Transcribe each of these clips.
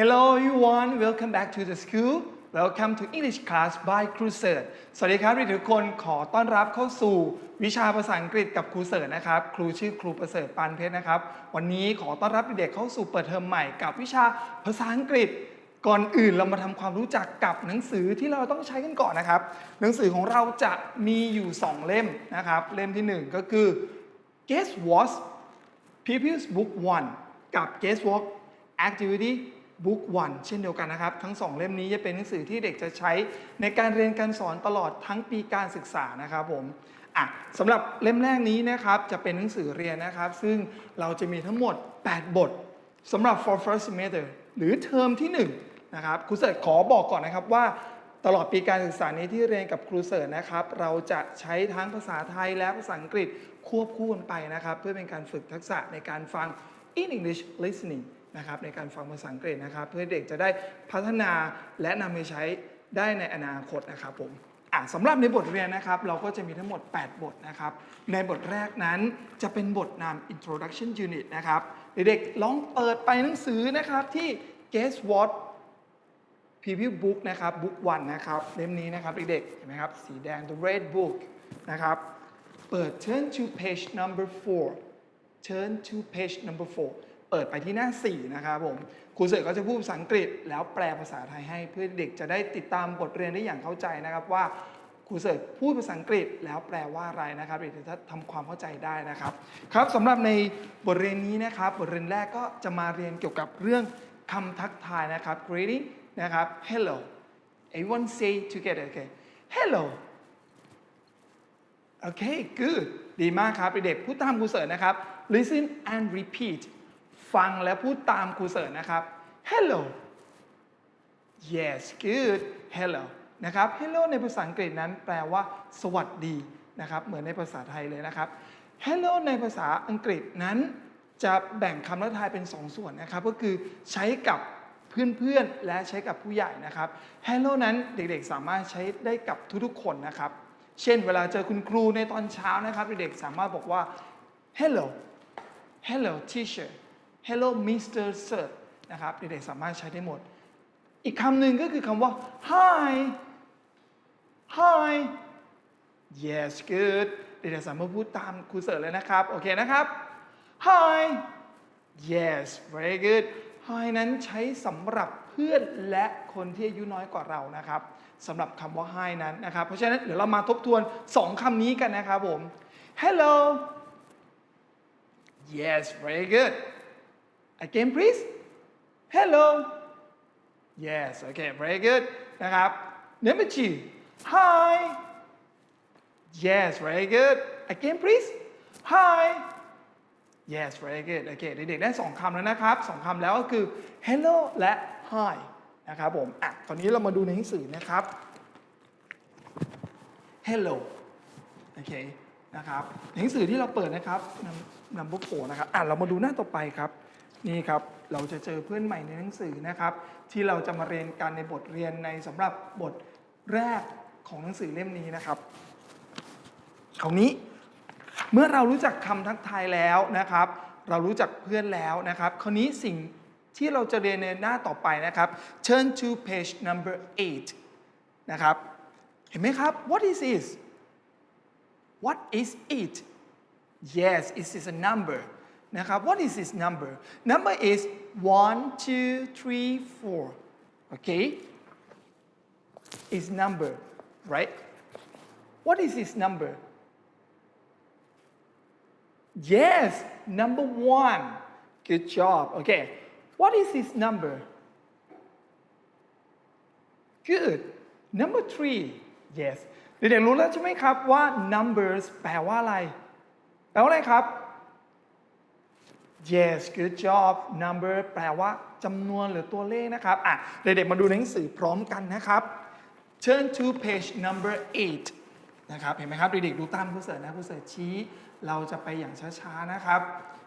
Hello everyone welcome back to the school welcome to English class by ครูเสิร์ชสวัสดีครับทุกคนขอต้อนรับเข้าสู่วิชาภาษาอังกฤษกับครูเสิร์ชนะครับ ครูชื่อครูประเสริฐปานเพชรนะครับ วันนี้ขอต้อนรับเด็กเข้าสู่เปิดเทอมใหม่กับวิชาภาษาอังกฤษ ก่อนอื่นเรามาทำความรู้จักกับหนังสือที่เราต้องใช้กันก่อนนะครับ หนังสือของเราจะมีอยู่ 2 เล่มนะครับ เล่มทีหนึ่1 ก็คือ Guess What Previous Book 1 กับ Guess What Activity Book 1 เช่นเดียวกันนะครับ ทั้ง 2 เล่มนี้จะเป็นหนังสือที่เด็กจะใช้ในการเรียนการสอนตลอดทั้งปีการศึกษานะครับผมอะสำหรับเล่มแรกนี้นะครับจะเป็นหนังสือเรียนนะครับ ซึ่งเราจะมีทั้งหมด 8 บทสำหรับ for first semester หรือเทอมที่1นะครับครูเสิร์ชขอบอกก่อนนะครับว่าตลอดปีการศึกษานี้ที่เรียนกับครูเสิร์ชนะครับ เราจะใช้ทั้งภาษาไทยและภาษาอังกฤษควบคู่กันไปนะครับ เพื่อเป็นการฝึกทักษะในการฟัง in English listening นะครับในการฟังภาษาอังกฤษนะครับ เพื่อเด็กจะได้พัฒนาและนำไปใช้ได้ในอนาคตนะครับผมอะสำหรับในบทเรียนนะครับ เราก็จะมีทั้งหมด 8 บทนะครับ ในบทแรกนั้นจะเป็นบทนำ introduction unit นะครับ เด็กๆลองเปิดไปหนังสือนะครับที่ guess what พรีวิวบุ๊กนะครับบุ๊กวันนะครับ เล่มนี้นะครับเด็กๆเห็นไหมครับ สีแดง the red book นะครับ เปิด turn to page number four turn to page number four เปิดไปที่หน้า 4 นะครับผมครูเสกก็จะพูดภาษาอังกฤษ แล้วแปลภาษาไทยให้เพื่อเด็กจะได้ติดตามบทเรียนได้อย่างเข้าใจนะครับว่าครูเสกพูดภาษาอังกฤษแล้วแปลว่าอะไรนะครับเด็กจะทำความเข้าใจได้นะครับครับสำหรับในบทเรียนนี้นะครับบทเรียนแรกก็จะมาเรียนเกี่ยวกับเรื่องคำทักทายนะครับ greeting นะครับ hello everyone say together okay hello โอเค good ดีมากครับเด็กๆพูดตามครูเสิร์ชนะครับ listen and repeat ฟังและพูดตามครูเสิร์ชนะครับ hello yes good hello นะครับ hello ในภาษาอังกฤษนั้นแปลว่า สวัสดีนะครับ เหมือนในภาษาไทยเลยนะครับ hello ในภาษาอังกฤษนั้น จะแบ่งคำทักทายเป็น2ส่วนนะครับ ก็คือใช้กับเพื่อนๆ และใช้กับผู้ใหญ่นะครับ hello นั้นเด็กๆ สามารถใช้ได้กับทุกๆ คนนะครับ เช่น เวลาเจอคุณครูในตอนเช้านะครับ เด็กๆ สามารถบอกว่า hello hello teacher hello Mr. Sir นะครับเด็กๆสามารถใช้ได้หมด อีกคำหนึ่งก็คือคำว่า hi hi yes good เด็กๆสามารถพูดตามครูเสิร์ชเลยนะครับ โอเคนะครับ hi yes very good hi นั้นใช้สำหรับเพื่อนและคนที่อายุน้อยกว่าเรานะครับสำหรับคำว่า hi นั้นนะครับ เพราะฉะนั้นเดี๋ยวเรามาทบทวน 2คำนี้กันนะครับผม hello yes very good again please hello yes okay very good นะครับ number two hi yes very good again please hi yes very good โอเคเด็กๆได้2คำแล้วนะครับ2คำแล้วก็คือ hello และ hi นะครับผมอะตอนนี้เรามาดูในหนังสือนะครับ hello โอเคนะครับหนังสือที่เราเปิดนะครับนำ number four นะครับอะเรามาดูหน้าต่อไปครับ นี่ครับเราจะเจอเพื่อนใหม่ในหนังสือนะครับ ที่เราจะมาเรียนกันในบทเรียนในสำหรับบทแรกของหนังสือเล่มนี้นะครับคราวนี้เมื่อเรารู้จักคำทักทายแล้วนะครับ เรารู้จักเพื่อนแล้วนะครับ คราวนี้สิ่งที่เราจะเรียนในหน้าต่อไปนะครับ turn to page number 8นะครับ เห็นไหมครับ what is this what is it yes it is a number นะครับ what is this number number is 1 2 3 4 okay is number right what is this number Yes, number one. Good job. Okay. What is this number? Good. Number three. Yes. เด็กๆรู้แล้วใช่ไหมครับว่า numbers แปลว่าอะไร แปลว่าอะไรครับ Yes, good job. Number แปลว่าจำนวนหรือตัวเลขนะครับ อะ เด็กๆ มาดูหนังสือพร้อมกันนะครับ Turn to page number 8 นะครับ เห็นไหมครับ เด็กๆ ดูตามครูเสิร์ชนะครูเสิร์ชชี้ เราจะไปอย่างช้า ๆ นะครับ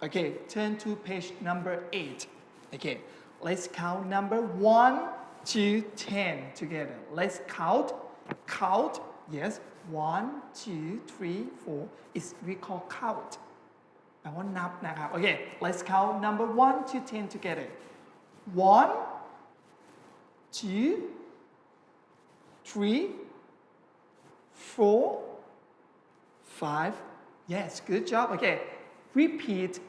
โอเค turn to page number 8 โอเค let's count number 1 to 10 together let's count count yes 1 2 3 4 is we call count แปลว่านับนะครับ โอเค let's count number 1 to 10 together 1 two three four five yes good job okay repeat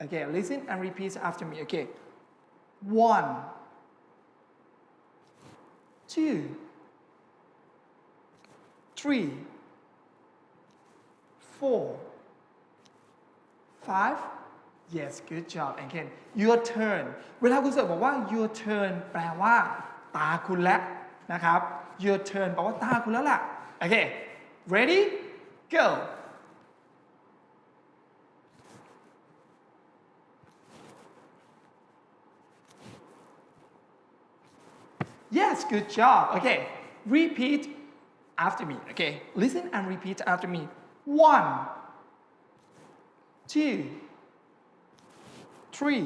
okay listen and repeat after me okay one two three four five yes good job and Ken your turn เวลาคุณเสิร์ฟบอกว่า your turn แปลว่า ตาคุณแล้วนะครับ your turn แปลว่าตาคุณแล้วล่ะ โอเค ready go Yes, good job. Okay, repeat after me. Okay, listen and repeat after me. One, two, three,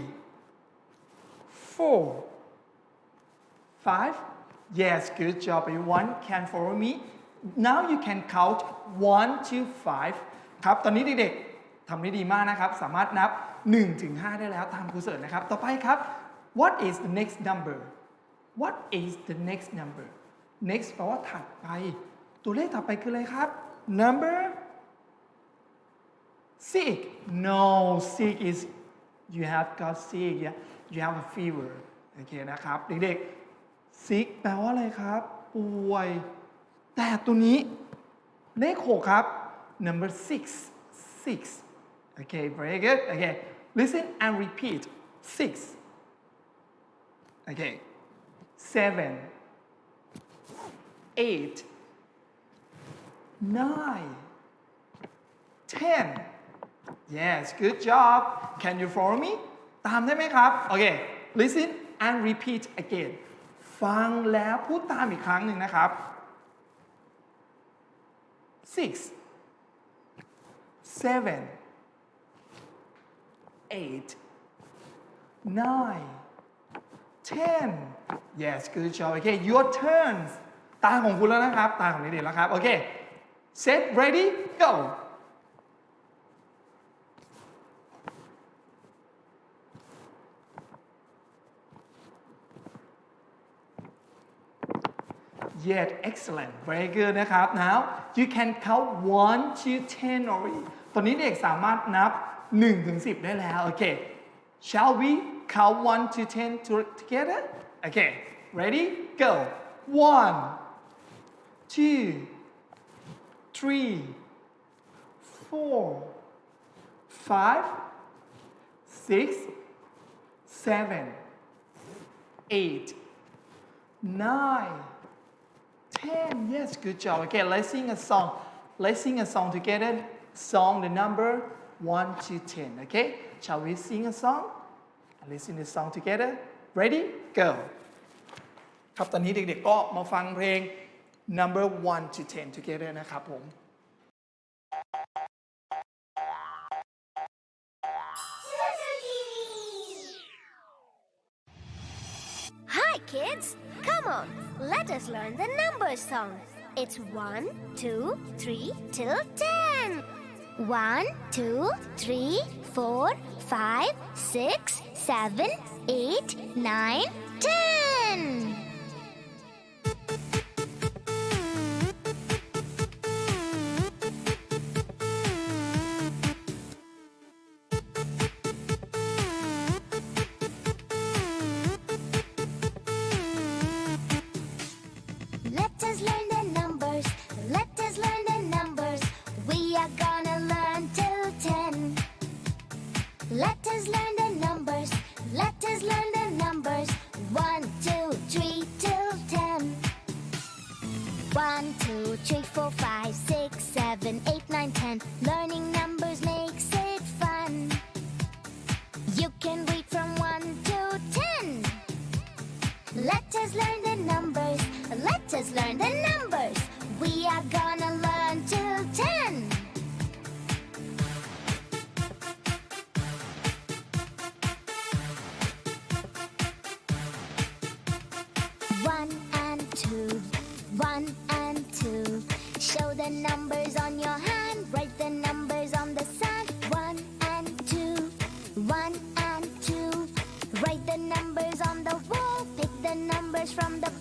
four, five. Yes, good job. Everyone can follow me. Now you can count one to five. ครับ ตอนนี้เด็กๆทำได้ดีมากนะครับ สามารถนับ1ถึง5ได้แล้วตามครูเสิร์ชนะครับ ต่อไปครับ What is the next number What is the next number next แปลว่าถัดไป ตัวเลขถัดไปคืออะไรครับ number sick no sick is you have got sick yeah you have a fever โอเคนะครับ เด็กๆ sick แปลว่าอะไรครับ ป่วย แต่ตัวนี้ เลข6ครับ number six six okay very good okay listen and repeat six okay seven eight nine ten Yes good job can you follow me ตามได้ไหมครับ โอเค listen and repeat again ฟังแล้วพูดตามอีกครั้งหนึ่งนะครับ six seven eight nine ten yes good job okay your turn ตาของคุณแล้วนะครับ ตาของเด็กๆแล้วครับ โอเค set ready go Yes, excellent. Very good นะครับ Now you can count 1 to 10 already ตอนนี้เด็กสามารถนับ1ถึง10 ได้แล้ว โอเค Shall we count 1 to 10 to- together? Okay, ready? Go. 1 2 3 4 5 6 7 8 9 10. Yes, good job. Okay, let's sing a song. Let's sing a song together. Song the number 1 to 10. Okay? Shall we sing a song? Let's sing the song together. Ready? Go. ครับตอนนี้เด็กๆก็มาฟังเพลง number 1 to 10 together นะครับผม Hi, kids! Come on, let us learn the numbers song. It's one, two, three till ten. One, two, three, four, five, six, seven, eight, nine, ten. You can read from one to ten. Let us learn the numbers. Let us learn the numbers. from the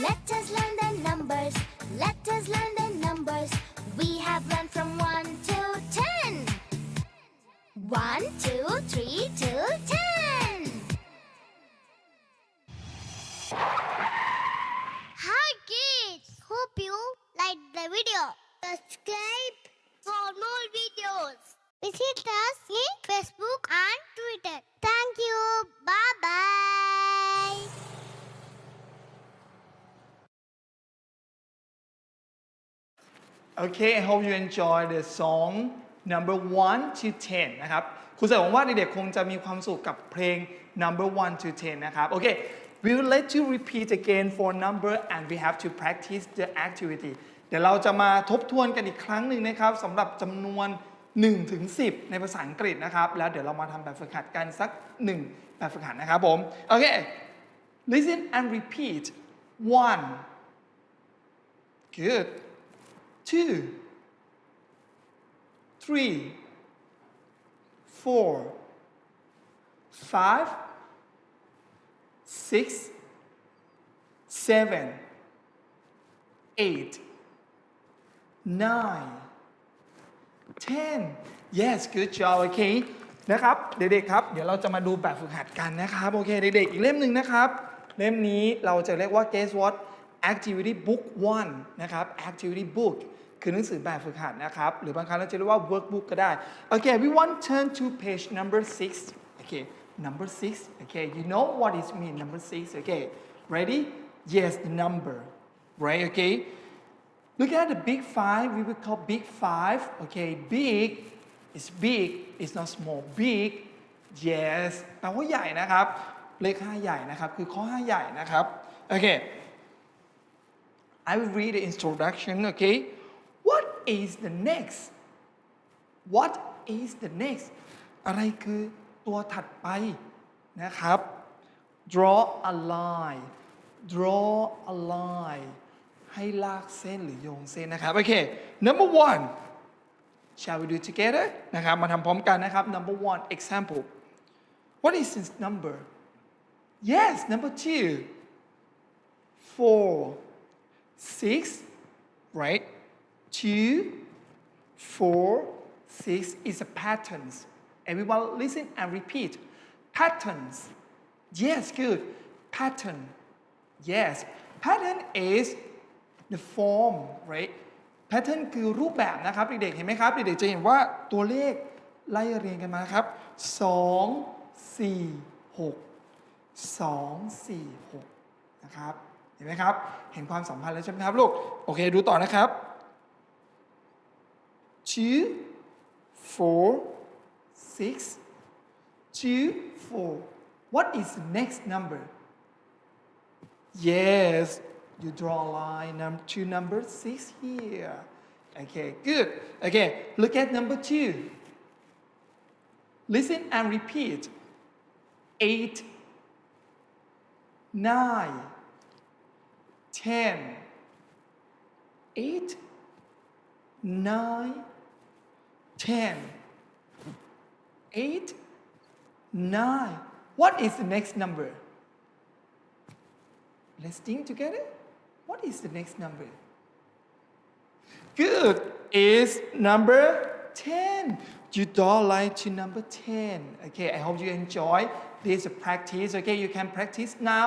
Let us learn the numbers. Let us learn the numbers. We have learned from 1 to 10. 1, Okay I hope you enjoy the song number 1 to 10นะครับครูเสริมหวังว่าเด็กๆคงจะมีความสุขกับเพลง number 1 to 10นะครับโอเค we will let you repeat again for number and we have to practice the activity เดี๋ยวเราจะมาทบทวนกันอีกครั้งหนึ่งนะครับสำหรับจำนวน1ถึง10 ในภาษาอังกฤษนะครับ แล้วเดี๋ยวเรามาทำแบบฝึกหัดกันสัก 1 แบบฝึกหัดนะครับผม โอเค listen and repeat one good two, three, four, five, six, seven, eight, nine, ten. Yes, good job. Okay. นะครับ เด็กๆครับ เดี๋ยวเราจะมาดูแบบฝึกหัดกันนะครับ โอเค เด็กๆ อีกเล่มหนึ่งนะครับ เล่มนี้เราจะเรียกว่า guess what activity book one นะครับ activity book คือหนังสือแบบฝึกหัดนะครับ หรือบางครั้งเราจะเรียกว่า workbook ก็ได้โอเค we want turn to page number six okay number six okay you know what is mean number six okay ready yes the number right okay Look at the big five. We will call big five. Okay, big is big. is not small. Big, yes แปลว่าใหญ่นะครับ เลขห้าใหญ่นะครับ คือข้อห้าใหญ่นะครับโอเค I will read the introduction. Okay, is the next? What is the next? อะไรคือตัวถัดไปนะครับ draw a line draw a line ให้ลากเส้นหรือโยงเส้นนะครับ โอเค number one shall we do together นะครับ มาทำพร้อมกันนะครับ number one example what is this number yes number two four six right Two four six is a patterns everyone listen and repeat patterns yes good pattern yes pattern is the form right pattern คือรูปแบบนะครับเด็กๆเห็นไหมครับเด็กๆจะเห็นว่าตัวเลขไล่เรียงกันมาครับ 2 4 6 2 4 6 นะครับ เห็นไหมครับ เห็นความสัมพันธ์แล้วใช่ไหมครับลูก โอเค ดูต่อนะครับ two four six two four what is the next number Yes, you draw a line num- to number six here. Okay, good. Okay, look at number two. Listen and repeat. Eight, nine, ten. Eight, nine, ten. Eight, nine. What is the next number? Let's think together. What is the next number? Good. Is number 10. you don't like to number 10 okay I hope you enjoy this practice okay you can practice now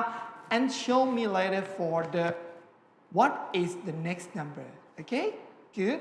and show me later for the what is the next number okay good